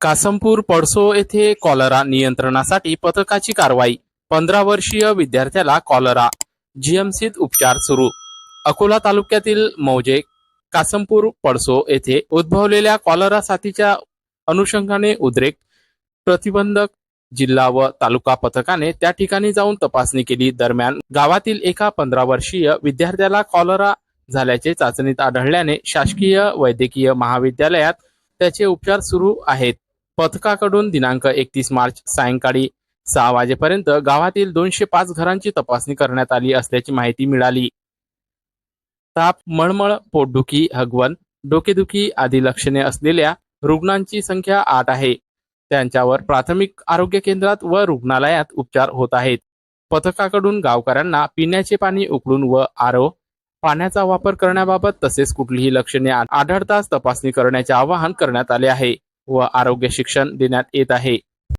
कासमपूर पडसो येथे कॉलरा नियंत्रणासाठी पथकाची कारवाई. पंधरा वर्षीय विद्यार्थ्याला कॉलरा. जीएमसीत उपचार सुरू. अकोला तालुक्यातील मौजे कासमपूर पडसो येथे उद्भवलेल्या कॉलरा साथीच्या अनुषंगाने उद्रेक प्रतिबंधक जिल्हा व तालुका पथकाने त्या ठिकाणी जाऊन तपासणी केली. दरम्यान गावातील एका पंधरा वर्षीय विद्यार्थ्याला कॉलरा झाल्याचे चाचणीत आढळल्याने शासकीय वैद्यकीय महाविद्यालयात त्याचे उपचार सुरू आहेत. पथकाकडून दिनांक एकतीस मार्च सायंकाळी सहा वाजेपर्यंत गावातील दोनशे पाच घरांची तपासणी करण्यात आली असल्याची माहिती मिळाली. ताप मळमळ पोटदुखी हगवण डोकेदुखी आदी लक्षणे असलेल्या रुग्णांची संख्या आठ आहे. त्यांच्यावर प्राथमिक आरोग्य केंद्रात व रुग्णालयात उपचार होत आहेत. पथकाकडून गावकऱ्यांना पिण्याचे पाणी उकळून व आरो पाण्याचा वापर करण्याबाबत तसेच कुठलीही लक्षणे आढळताच तपासणी करण्याचे आवाहन करण्यात आले आहे. व आरोग्य शिक्षण देण्यात येत आहे.